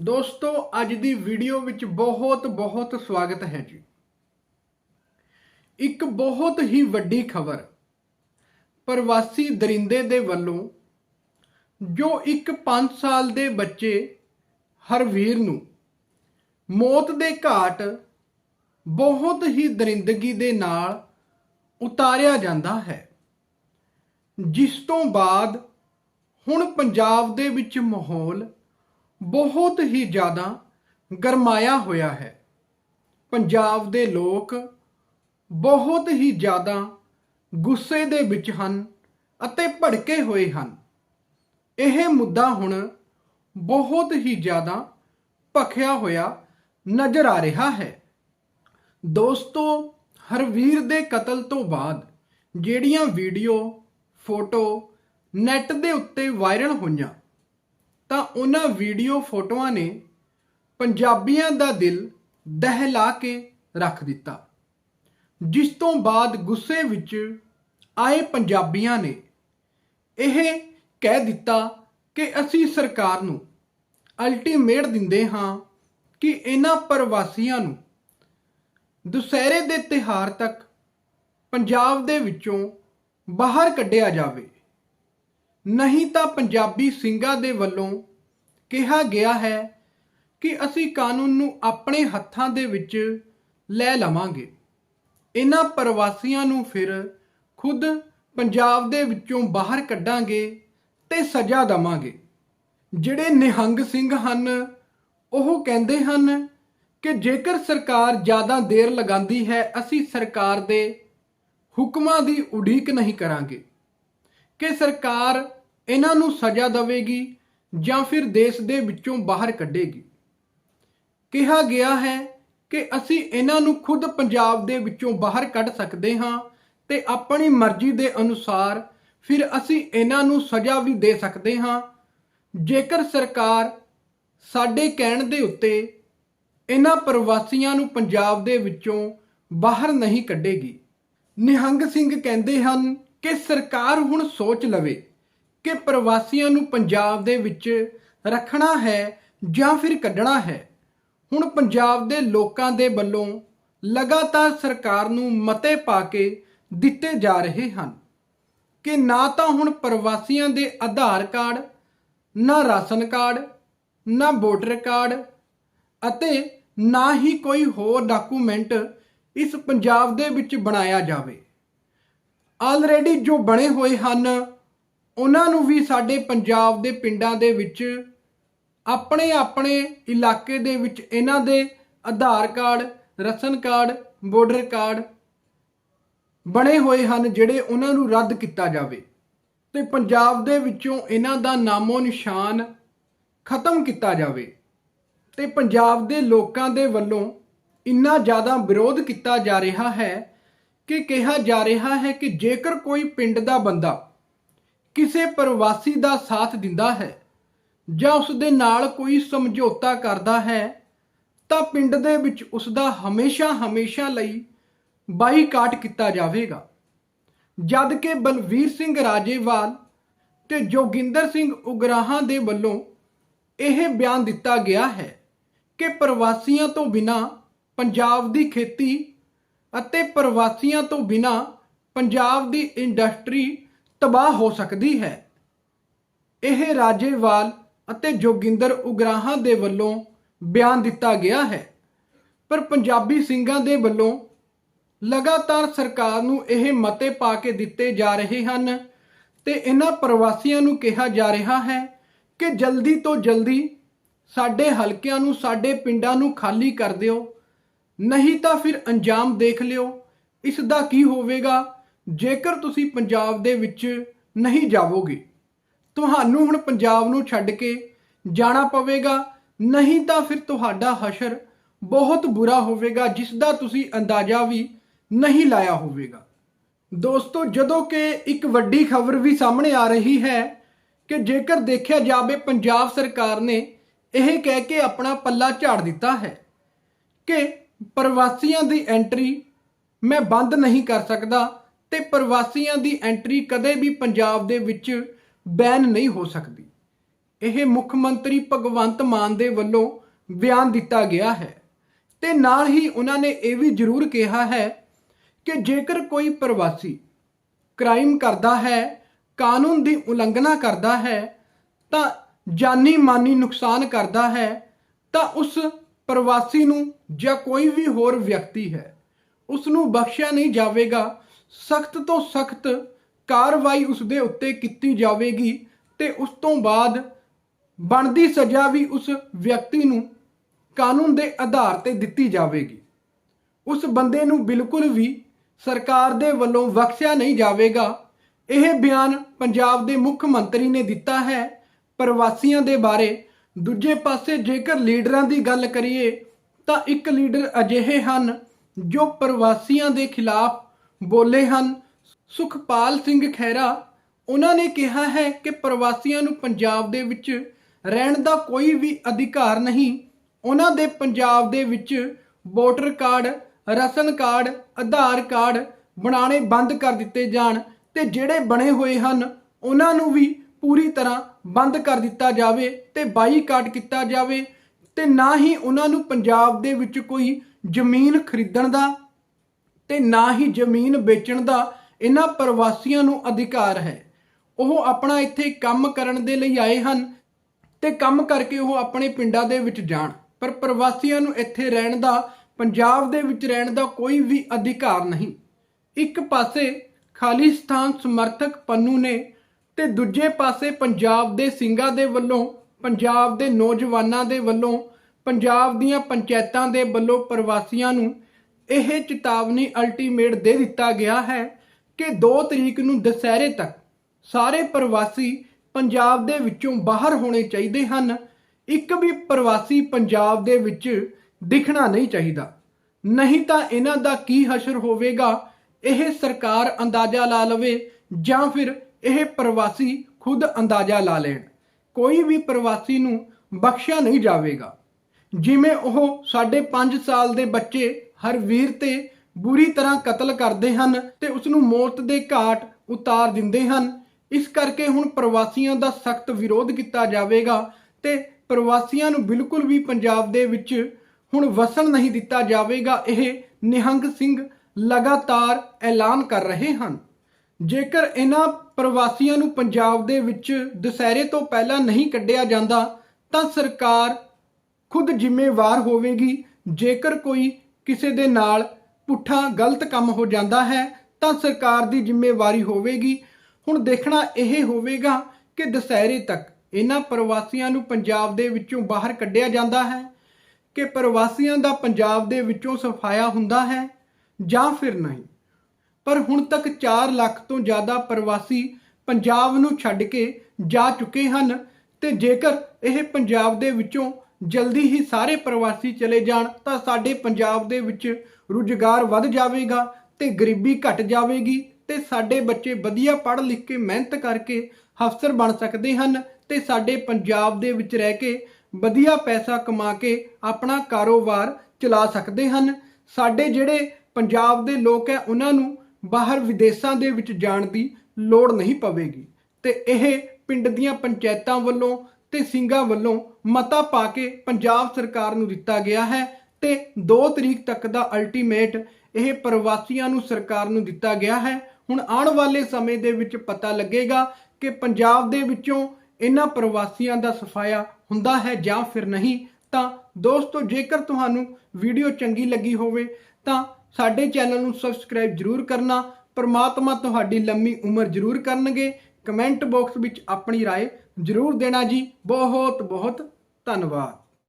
ਦੋਸਤੋ, ਅੱਜ ਦੀ ਵੀਡੀਓ ਵਿੱਚ ਬਹੁਤ ਬਹੁਤ ਸਵਾਗਤ ਹੈ ਜੀ। ਇੱਕ ਬਹੁਤ ਹੀ ਵੱਡੀ ਖਬਰ ਪ੍ਰਵਾਸੀ ਦਰਿੰਦੇ ਦੇ ਵੱਲੋਂ, ਜੋ ਇੱਕ 5 ਸਾਲ ਦੇ ਬੱਚੇ ਹਰਵੀਰ ਨੂੰ ਮੌਤ ਦੇ ਘਾਟ ਬਹੁਤ ਹੀ ਦਰਿੰਦਗੀ ਦੇ ਨਾਲ ਉਤਾਰਿਆ ਜਾਂਦਾ ਹੈ, ਜਿਸ ਤੋਂ ਬਾਅਦ ਹੁਣ ਪੰਜਾਬ ਦੇ ਵਿੱਚ ਮਾਹੌਲ ਬਹੁਤ ਹੀ ਜ਼ਿਆਦਾ ਗਰਮਾਇਆ ਹੋਇਆ ਹੈ। ਪੰਜਾਬ ਦੇ ਲੋਕ ਬਹੁਤ ਹੀ ਜ਼ਿਆਦਾ ਗੁੱਸੇ ਦੇ ਵਿੱਚ ਹਨ ਅਤੇ ਭੜਕੇ ਹੋਏ ਹਨ। ਇਹ ਮੁੱਦਾ ਹੁਣ ਬਹੁਤ ਹੀ ਜ਼ਿਆਦਾ ਭਖਿਆ ਹੋਇਆ ਨਜ਼ਰ ਆ ਰਿਹਾ ਹੈ। ਦੋਸਤੋ, ਹਰਵੀਰ ਦੇ ਕਤਲ ਤੋਂ ਬਾਅਦ ਜਿਹੜੀਆਂ ਵੀਡੀਓ, ਫੋਟੋ, ਨੈੱਟ ਦੇ ਉੱਤੇ ਵਾਇਰਲ ਹੋਈਆਂ ਤਾਂ ਉਹਨਾਂ ਵੀਡੀਓ ਫੋਟੋਆਂ ਨੇ ਪੰਜਾਬੀਆਂ ਦਾ ਦਿਲ ਦਹਿਲਾ ਕੇ ਰੱਖ ਦਿੱਤਾ। ਜਿਸ ਤੋਂ ਬਾਅਦ ਗੁੱਸੇ ਵਿੱਚ ਆਏ ਪੰਜਾਬੀਆਂ ਨੇ ਇਹ ਕਹਿ ਦਿੱਤਾ ਕਿ ਅਸੀਂ ਸਰਕਾਰ ਨੂੰ ਅਲਟੀਮੇਟ ਦਿੰਦੇ ਹਾਂ ਕਿ ਇਹਨਾਂ ਪ੍ਰਵਾਸੀਆਂ ਨੂੰ ਦੁਸਹਿਰੇ ਦੇ ਤਿਹਾਰ ਤੱਕ ਪੰਜਾਬ ਦੇ ਵਿੱਚੋਂ ਬਾਹਰ ਕੱਢਿਆ ਜਾਵੇ। ਨਹੀਂ ਤਾਂ ਪੰਜਾਬੀ ਸਿੰਘਾਂ ਦੇ ਵੱਲੋਂ ਕਿਹਾ ਗਿਆ ਹੈ ਕਿ ਅਸੀਂ ਕਾਨੂੰਨ ਨੂੰ ਆਪਣੇ ਹੱਥਾਂ ਦੇ ਵਿੱਚ ਲੈ ਲਵਾਂਗੇ। ਇਹਨਾਂ ਪ੍ਰਵਾਸੀਆਂ ਨੂੰ ਫਿਰ ਖੁਦ ਪੰਜਾਬ ਦੇ ਵਿੱਚੋਂ ਬਾਹਰ ਕੱਢਾਂਗੇ ਤੇ ਸਜ਼ਾ ਦਵਾਂਗੇ। ਜਿਹੜੇ ਨਿਹੰਗ ਸਿੰਘ ਹਨ, ਉਹ ਕਹਿੰਦੇ ਹਨ ਕਿ ਜੇਕਰ ਸਰਕਾਰ ਜ਼ਿਆਦਾ ਦੇਰ ਲਗਾਉਂਦੀ ਹੈ, ਅਸੀਂ ਸਰਕਾਰ ਦੇ ਹੁਕਮਾਂ ਦੀ ਉਡੀਕ ਨਹੀਂ ਕਰਾਂਗੇ। ਕਿ ਸਰਕਾਰ ਇਹਨਾਂ ਨੂੰ ਸਜ਼ਾ ਦੇਵੇਗੀ ਜਾਂ ਫਿਰ ਦੇਸ਼ ਦੇ ਵਿੱਚੋਂ ਬਾਹਰ ਕੱਢੇਗੀ। ਕਿਹਾ ਗਿਆ ਹੈ ਕਿ ਅਸੀਂ ਇਹਨਾਂ ਨੂੰ ਖੁਦ ਪੰਜਾਬ ਦੇ ਵਿੱਚੋਂ ਬਾਹਰ ਕੱਢ ਸਕਦੇ ਹਾਂ ਤੇ ਆਪਣੀ ਮਰਜ਼ੀ ਦੇ ਅਨੁਸਾਰ ਫਿਰ ਅਸੀਂ ਇਹਨਾਂ ਨੂੰ ਸਜ਼ਾ ਵੀ ਦੇ ਸਕਦੇ ਹਾਂ। ਜੇਕਰ ਸਰਕਾਰ ਸਾਡੇ ਕਹਿਣ ਦੇ ਉੱਤੇ ਇਹਨਾਂ ਪ੍ਰਵਾਸੀਆਂ ਨੂੰ ਪੰਜਾਬ ਦੇ ਵਿੱਚੋਂ ਬਾਹਰ ਨਹੀਂ ਕੱਢੇਗੀ। ਨਿਹੰਗ ਸਿੰਘ ਕਹਿੰਦੇ ਹਨ ਕਿ ਸਰਕਾਰ ਹੁਣ ਸੋਚ ਲਵੇ। ਕਿ ਪ੍ਰਵਾਸੀਆਂ ਨੂੰ ਪੰਜਾਬ ਦੇ ਵਿੱਚ ਰੱਖਣਾ ਹੈ ਜਾਂ ਫਿਰ ਕੱਢਣਾ ਹੈ? ਹੁਣ ਪੰਜਾਬ ਦੇ ਲੋਕਾਂ ਦੇ ਵੱਲੋਂ ਲਗਾਤਾਰ ਸਰਕਾਰ ਨੂੰ ਮਤੇ ਪਾ ਕੇ ਦਿੱਤੇ ਜਾ ਰਹੇ ਹਨ ਕਿ ਨਾ ਤਾਂ ਹੁਣ ਪ੍ਰਵਾਸੀਆਂ ਦੇ ਆਧਾਰ ਕਾਰਡ, ਨਾ ਰਾਸ਼ਨ ਕਾਰਡ, ਨਾ ਵੋਟਰ ਕਾਰਡ ਅਤੇ ਨਾ ਹੀ ਕੋਈ ਹੋਰ ਡਾਕੂਮੈਂਟ ਇਸ ਪੰਜਾਬ ਦੇ ਵਿੱਚ ਬਣਾਇਆ ਜਾਵੇ। ਆਲਰੇਡੀ ਜੋ ਬਣੇ ਹੋਏ ਹਨ ਉਹਨਾਂ ਨੂੰ ਵੀ ਸਾਡੇ ਪੰਜਾਬ ਦੇ ਪਿੰਡਾਂ ਦੇ ਵਿੱਚ, ਆਪਣੇ ਆਪਣੇ ਇਲਾਕੇ ਦੇ ਵਿੱਚ ਇਹਨਾਂ ਦੇ Aadhaar card, ration card, voter card ਬਣੇ ਹੋਏ ਹਨ, ਜਿਹੜੇ ਉਹਨਾਂ ਨੂੰ ਰੱਦ ਕੀਤਾ ਜਾਵੇ। ਤੇ ਪੰਜਾਬ ਦੇ ਵਿੱਚੋਂ ਇਹਨਾਂ ਦਾ ਨਾਮੋ ਨਿਸ਼ਾਨ ਖਤਮ ਕੀਤਾ ਜਾਵੇ। ਤੇ ਪੰਜਾਬ ਦੇ ਲੋਕਾਂ ਦੇ ਵੱਲੋਂ ਇੰਨਾ ਜ਼ਿਆਦਾ ਵਿਰੋਧ ਕੀਤਾ ਜਾ ਰਿਹਾ ਹੈ ਕਿ ਕਿਹਾ ਜਾ ਰਿਹਾ ਹੈ ਕਿ ਜੇਕਰ ਕੋਈ ਪਿੰਡ ਦਾ ਬੰਦਾ ਕਿਸੇ ਪ੍ਰਵਾਸੀ ਦਾ ਸਾਥ ਦਿੰਦਾ ਹੈ ਜਾਂ ਉਸ ਦੇ ਨਾਲ ਕੋਈ ਸਮਝੌਤਾ ਕਰਦਾ ਹੈ, ਤਾਂ ਪਿੰਡ ਦੇ ਵਿੱਚ ਉਸ ਦਾ ਹਮੇਸ਼ਾ ਹਮੇਸ਼ਾ ਲਈ ਬਾਈਕਾਟ ਕੀਤਾ ਜਾਵੇਗਾ। ਜਦ ਕਿ ਬਲਵੀਰ ਸਿੰਘ ਰਾਜੇਵਾਲ ਤੇ ਜੋਗਿੰਦਰ ਸਿੰਘ ਉਗਰਾਹਾਂ ਦੇ ਵੱਲੋਂ ਇਹ ਬਿਆਨ ਦਿੱਤਾ ਗਿਆ ਹੈ ਕਿ ਪ੍ਰਵਾਸੀਆਂ ਤੋਂ ਬਿਨਾ ਪੰਜਾਬ ਦੀ ਖੇਤੀ ਅਤੇ ਪ੍ਰਵਾਸੀਆਂ ਤੋਂ ਬਿਨਾ ਪੰਜਾਬ ਦੀ ਇੰਡਸਟਰੀ ਤਬਾਹ ਹੋ ਸਕਦੀ ਹੈ। ਇਹ ਰਾਜੇਵਾਲ ਅਤੇ ਜੋਗਿੰਦਰ ਉਗਰਾਹਾਂ ਦੇ ਵੱਲੋਂ ਬਿਆਨ ਦਿੱਤਾ ਗਿਆ ਹੈ। ਪਰ ਪੰਜਾਬੀ ਸਿੰਘਾਂ ਦੇ ਵੱਲੋਂ ਲਗਾਤਾਰ ਸਰਕਾਰ ਨੂੰ ਇਹ ਮਤੇ ਪਾ ਕੇ ਦਿੱਤੇ ਜਾ ਰਹੇ ਹਨ ਤੇ ਇਹਨਾਂ ਪ੍ਰਵਾਸੀਆਂ ਨੂੰ ਕਿਹਾ ਜਾ ਰਿਹਾ ਹੈ ਕਿ ਜਲਦੀ ਤੋਂ ਜਲਦੀ ਸਾਡੇ ਹਲਕਿਆਂ ਨੂੰ, ਸਾਡੇ ਪਿੰਡਾਂ ਨੂੰ ਖਾਲੀ ਕਰ ਦਿਓ। ਨਹੀਂ ਤਾਂ ਫਿਰ ਅੰਜਾਮ ਦੇਖ ਲਿਓ। ਇਸ ਦਾ ਕੀ ਹੋਵੇਗਾ? ਜੇਕਰ ਤੁਸੀਂ ਪੰਜਾਬ ਦੇ ਵਿੱਚ ਨਹੀਂ ਜਾਵੋਗੇ, ਤੁਹਾਨੂੰ ਹੁਣ ਪੰਜਾਬ ਨੂੰ ਛੱਡ ਕੇ ਜਾਣਾ ਪਵੇਗਾ। ਨਹੀਂ ਤਾਂ ਫਿਰ ਤੁਹਾਡਾ ਹਸ਼ਰ ਬਹੁਤ ਬੁਰਾ ਹੋਵੇਗਾ, ਜਿਸ ਦਾ ਤੁਸੀਂ ਅੰਦਾਜ਼ਾ ਵੀ ਨਹੀਂ ਲਾਇਆ ਹੋਵੇਗਾ। ਦੋਸਤੋ, ਜਦੋਂ ਕਿ ਇੱਕ ਵੱਡੀ ਖਬਰ ਵੀ ਸਾਹਮਣੇ ਆ ਰਹੀ ਹੈ ਕਿ ਜੇਕਰ ਦੇਖਿਆ ਜਾਵੇ, ਪੰਜਾਬ ਸਰਕਾਰ ਨੇ ਇਹ ਕਹਿ ਕੇ ਆਪਣਾ ਪੱਲਾ ਝਾੜ ਦਿੱਤਾ ਹੈ ਕਿ ਪ੍ਰਵਾਸੀਆਂ ਦੀ ਐਂਟਰੀ ਮੈਂ ਬੰਦ ਨਹੀਂ ਕਰ ਸਕਦਾ। ਤੇ ਪ੍ਰਵਾਸੀਆਂ ਦੀ ਐਂਟਰੀ ਕਦੇ ਵੀ ਪੰਜਾਬ ਦੇ ਵਿੱਚ ਬੈਨ ਨਹੀਂ ਹੋ ਸਕਦੀ। ਇਹ ਮੁੱਖ ਮੰਤਰੀ ਭਗਵੰਤ ਮਾਨ ਦੇ ਵੱਲੋਂ ਬਿਆਨ ਦਿੱਤਾ ਗਿਆ ਹੈ। ਤੇ ਨਾਲ ਹੀ ਉਹਨਾਂ ਨੇ ਇਹ ਵੀ ਜ਼ਰੂਰ ਕਿਹਾ ਹੈ ਕਿ ਜੇਕਰ ਕੋਈ ਪ੍ਰਵਾਸੀ ਕ੍ਰਾਈਮ ਕਰਦਾ ਹੈ, ਕਾਨੂੰਨ ਦੀ ਉਲੰਘਣਾ ਕਰਦਾ ਹੈ, ਤਾਂ ਜਾਨੀ ਮਾਨੀ ਨੁਕਸਾਨ ਕਰਦਾ ਹੈ, ਤਾਂ ਉਸ ਪ੍ਰਵਾਸੀ ਨੂੰ ਜਾਂ ਕੋਈ ਵੀ ਹੋਰ ਵਿਅਕਤੀ ਹੈ, ਉਸ ਨੂੰ ਬਖਸ਼ਿਆ ਨਹੀਂ ਜਾਵੇਗਾ। ਸਖਤ ਤੋਂ ਸਖਤ ਕਾਰਵਾਈ ਉਸ ਦੇ ਉੱਤੇ ਕੀਤੀ ਜਾਵੇਗੀ ਤੇ ਉਸ ਤੋਂ ਬਾਅਦ ਬਣਦੀ ਸਜ਼ਾ ਵੀ ਉਸ ਵਿਅਕਤੀ ਨੂੰ ਕਾਨੂੰਨ ਦੇ ਆਧਾਰ ਤੇ ਦਿੱਤੀ ਜਾਵੇਗੀ। ਉਸ ਬੰਦੇ ਨੂੰ ਬਿਲਕੁਲ ਵੀ ਸਰਕਾਰ ਦੇ ਵੱਲੋਂ ਬਖਸ਼ਿਆ ਨਹੀਂ ਜਾਵੇਗਾ। ਇਹ ਬਿਆਨ ਪੰਜਾਬ ਦੇ ਮੁੱਖ ਮੰਤਰੀ ਨੇ ਦਿੱਤਾ ਹੈ। ਪ੍ਰਵਾਸੀਆਂ ਦੇ ਬਾਰੇ ਦੂਜੇ ਪਾਸੇ ਜੇਕਰ ਲੀਡਰਾਂ ਦੀ ਗੱਲ ਕਰੀਏ ਤਾਂ ਇੱਕ ਲੀਡਰ ਅਜਿਹੇ ਹਨ ਜੋ ਪ੍ਰਵਾਸੀਆਂ ਦੇ ਖਿਲਾਫ ਬੋਲੇ ਹਨ। ਸੁਖਪਾਲ ਸਿੰਘ ਖਹਿਰਾ, ਉਹਨਾਂ ਨੇ ਕਿਹਾ ਹੈ ਕਿ ਪ੍ਰਵਾਸੀਆਂ ਨੂੰ ਪੰਜਾਬ ਦੇ ਵਿੱਚ ਰਹਿਣ ਦਾ ਕੋਈ ਵੀ ਅਧਿਕਾਰ ਨਹੀਂ। ਉਹਨਾਂ ਦੇ ਪੰਜਾਬ ਦੇ ਵਿੱਚ voter card, ration card, Aadhaar card ਬਣਾਉਣੇ ਬੰਦ ਕਰ ਦਿੱਤੇ ਜਾਣ ਤੇ ਜਿਹੜੇ ਬਣੇ ਹੋਏ ਹਨ, ਉਹਨਾਂ ਨੂੰ ਵੀ ਪੂਰੀ ਤਰ੍ਹਾਂ ਬੰਦ ਕਰ ਦਿੱਤਾ ਜਾਵੇ ਤੇ ਬਾਈਕਾਟ ਕੀਤਾ ਜਾਵੇ ਤੇ ਨਾ ਹੀ ਉਹਨਾਂ ਨੂੰ ਪੰਜਾਬ ਦੇ ਵਿੱਚ ਕੋਈ ਜ਼ਮੀਨ ਖਰੀਦਣ ਦਾ ਤੇ ਨਾ ਹੀ ਜ਼ਮੀਨ ਵੇਚਣ ਦਾ ਇਹਨਾਂ ਪ੍ਰਵਾਸੀਆਂ ਨੂੰ ਅਧਿਕਾਰ ਹੈ। ਉਹ ਆਪਣਾ ਇੱਥੇ ਕੰਮ ਕਰਨ ਦੇ ਲਈ ਆਏ ਹਨ ਤੇ ਕੰਮ ਕਰਕੇ ਉਹ ਆਪਣੇ ਪਿੰਡਾਂ ਦੇ ਵਿੱਚ ਜਾਣ। ਪਰ ਪ੍ਰਵਾਸੀਆਂ ਨੂੰ ਇੱਥੇ ਰਹਿਣ ਦਾ, ਪੰਜਾਬ ਦੇ ਵਿੱਚ ਰਹਿਣ ਦਾ ਕੋਈ ਵੀ ਅਧਿਕਾਰ ਨਹੀਂ। ਇੱਕ ਪਾਸੇ ਖਾਲਿਸਤਾਨ ਸਮਰਥਕ ਪੰਨੂ ਨੇ ਤੇ ਦੂਜੇ ਪਾਸੇ ਪੰਜਾਬ ਦੇ ਸਿੰਘਾਂ ਦੇ ਵੱਲੋਂ, ਪੰਜਾਬ ਦੇ ਨੌਜਵਾਨਾਂ ਦੇ ਵੱਲੋਂ, ਪੰਜਾਬ ਦੀਆਂ ਪੰਚਾਇਤਾਂ ਦੇ ਵੱਲੋਂ ਪ੍ਰਵਾਸੀਆਂ ਨੂੰ ਇਹ ਚੇਤਾਵਨੀ ਅਲਟੀਮੇਟ ਦੇ ਦਿੱਤਾ ਗਿਆ ਹੈ ਕਿ 2 ਤਰੀਕ ਨੂੰ ਦੁਸਹਿਰੇ ਤੱਕ ਸਾਰੇ ਪ੍ਰਵਾਸੀ ਪੰਜਾਬ ਦੇ ਵਿੱਚੋਂ ਬਾਹਰ ਹੋਣੇ ਚਾਹੀਦੇ ਹਨ। ਇੱਕ ਵੀ ਪ੍ਰਵਾਸੀ ਪੰਜਾਬ ਦੇ ਵਿੱਚ ਦਿਖਣਾ ਨਹੀਂ ਚਾਹੀਦਾ। ਨਹੀਂ ਤਾਂ ਇਹਨਾਂ ਦਾ ਕੀ ਹਸ਼ਰ ਹੋਵੇਗਾ? ਇਹ ਸਰਕਾਰ ਅੰਦਾਜ਼ਾ ਲਾ ਲਵੇ ਜਾਂ ਫਿਰ ਇਹ ਪ੍ਰਵਾਸੀ ਖੁਦ ਅੰਦਾਜ਼ਾ ਲਾ ਲੈਣ। ਕੋਈ ਵੀ ਪ੍ਰਵਾਸੀ ਨੂੰ ਬਖਸ਼ਿਆ ਨਹੀਂ ਜਾਵੇਗਾ। ਜਿਵੇਂ ਉਹ ਸਾਡੇ 5 ਸਾਲ ਦੇ ਬੱਚੇ ਹਰਵੀਰ ਤੇ ਬੁਰੀ ਤਰ੍ਹਾਂ ਕਤਲ ਕਰਦੇ ਹਨ ਤੇ ਉਸ ਨੂੰ ਮੌਤ ਦੇ ਘਾਟ ਉਤਾਰ ਦਿੰਦੇ ਹਨ। ਇਸ ਕਰਕੇ ਹੁਣ ਪ੍ਰਵਾਸੀਆਂ ਦਾ ਸਖਤ ਵਿਰੋਧ ਕੀਤਾ ਜਾਵੇਗਾ ਤੇ ਪ੍ਰਵਾਸੀਆਂ ਨੂੰ ਬਿਲਕੁਲ ਵੀ ਪੰਜਾਬ ਦੇ ਵਿੱਚ ਹੁਣ ਵਸਣ ਨਹੀਂ ਦਿੱਤਾ ਜਾਵੇਗਾ। ਇਹ ਨਿਹੰਗ ਸਿੰਘ ਲਗਾਤਾਰ ਐਲਾਨ ਕਰ ਰਹੇ ਹਨ। ਜੇਕਰ ਇਹਨਾਂ ਪ੍ਰਵਾਸੀਆਂ ਨੂੰ ਪੰਜਾਬ ਦੇ ਵਿੱਚ ਦੁਸਹਿਰੇ ਤੋਂ ਪਹਿਲਾਂ ਨਹੀਂ ਕੱਢਿਆ ਜਾਂਦਾ ਤਾਂ ਸਰਕਾਰ ਖੁਦ ਜ਼ਿੰਮੇਵਾਰ ਹੋਵੇਗੀ। ਜੇਕਰ ਕੋਈ ਕਿਸੇ ਦੇ ਨਾਲ ਪੁੱਠਾ ਗਲਤ ਕੰਮ ਹੋ ਜਾਂਦਾ ਹੈ, ਤਾਂ ਸਰਕਾਰ ਦੀ ਜ਼ਿੰਮੇਵਾਰੀ ਹੋਵੇਗੀ। ਹੁਣ ਦੇਖਣਾ ਇਹ ਹੋਵੇਗਾ ਕਿ ਦੁਸਹਿਰੇ ਤੱਕ ਇਹਨਾਂ ਪ੍ਰਵਾਸੀਆਂ ਨੂੰ ਪੰਜਾਬ ਦੇ ਵਿੱਚੋਂ ਬਾਹਰ ਕੱਢਿਆ ਜਾਂਦਾ ਹੈ, ਕਿ ਪ੍ਰਵਾਸੀਆਂ ਦਾ ਪੰਜਾਬ ਦੇ ਵਿੱਚੋਂ ਸਫਾਇਆ ਹੁੰਦਾ ਹੈ ਜਾਂ ਫਿਰ ਨਹੀਂ। ਪਰ ਹੁਣ ਤੱਕ 4 ਲੱਖ ਤੋਂ ਜ਼ਿਆਦਾ ਪ੍ਰਵਾਸੀ ਪੰਜਾਬ ਨੂੰ ਛੱਡ ਕੇ ਜਾ ਚੁੱਕੇ ਹਨ ਤੇ ਜੇਕਰ ਇਹ ਪੰਜਾਬ ਦੇ ਵਿੱਚੋਂ ਜਲਦੀ ਹੀ ਸਾਰੇ ਪ੍ਰਵਾਸੀ ਚਲੇ ਜਾਣ ਤਾਂ ਸਾਡੇ ਪੰਜਾਬ ਦੇ ਵਿੱਚ ਰੁਜ਼ਗਾਰ ਵੱਧ ਜਾਵੇਗਾ ਤੇ ਗਰੀਬੀ ਘਟ ਜਾਵੇਗੀ ਤੇ ਸਾਡੇ ਬੱਚੇ ਵਧੀਆ ਪੜ੍ਹ ਲਿਖ ਕੇ ਮਿਹਨਤ ਕਰਕੇ ਅਫਸਰ ਬਣ ਸਕਦੇ ਹਨ ਤੇ ਸਾਡੇ ਪੰਜਾਬ ਦੇ ਵਿੱਚ ਰਹਿ ਕੇ ਵਧੀਆ ਪੈਸਾ ਕਮਾ ਕੇ ਆਪਣਾ ਕਾਰੋਬਾਰ ਚਲਾ ਸਕਦੇ ਹਨ। ਸਾਡੇ ਜਿਹੜੇ ਪੰਜਾਬ ਦੇ ਲੋਕ ਹੈ, ਉਹਨਾਂ ਨੂੰ ਬਾਹਰ ਵਿਦੇਸ਼ਾਂ ਦੇ ਵਿੱਚ ਜਾਣ ਦੀ ਲੋੜ ਨਹੀਂ ਪਵੇਗੀ ਤੇ ਇਹ ਪਿੰਡ ਦੀਆਂ ਪੰਚਾਇਤਾਂ ਵੱਲੋਂ ਤੇ ਸਿੰਘਾਂ ਵੱਲੋਂ ਮਤਾ ਪਾ ਕੇ ਪੰਜਾਬ ਸਰਕਾਰ ਨੂੰ ਦਿੱਤਾ ਗਿਆ ਹੈ ਤੇ 2 ਤਰੀਕ ਤੱਕ ਦਾ ਅਲਟੀਮੇਟ ਇਹ ਪ੍ਰਵਾਸੀਆਂ ਨੂੰ ਸਰਕਾਰ ਨੂੰ ਦਿੱਤਾ ਗਿਆ ਹੈ ਹੁਣ ਆਉਣ ਵਾਲੇ ਸਮੇਂ ਦੇ ਵਿੱਚ ਪਤਾ ਲੱਗੇਗਾ ਕਿ ਪੰਜਾਬ ਦੇ ਵਿੱਚੋਂ ਇਹਨਾਂ ਪ੍ਰਵਾਸੀਆਂ ਦਾ ਸਫਾਇਆ ਹੁੰਦਾ ਹੈ ਜਾਂ ਫਿਰ ਨਹੀਂ ਤਾਂ ਦੋਸਤੋ ਜੇਕਰ ਤੁਹਾਨੂੰ ਵੀਡੀਓ ਚੰਗੀ ਲੱਗੀ ਹੋਵੇ ਤਾਂ ਸਾਡੇ ਚੈਨਲ ਨੂੰ ਸਬਸਕ੍ਰਾਈਬ ਜਰੂਰ ਕਰਨਾ ਪਰਮਾਤਮਾ ਤੁਹਾਡੀ ਲੰਮੀ ਉਮਰ ਜਰੂਰ ਕਰਨਗੇ ਕਮੈਂਟ ਬਾਕਸ ਵਿੱਚ ਆਪਣੀ رائے ਜਰੂਰ ਦੇਣਾ ਜੀ। ਬਹੁਤ ਬਹੁਤ ਧੰਨਵਾਦ।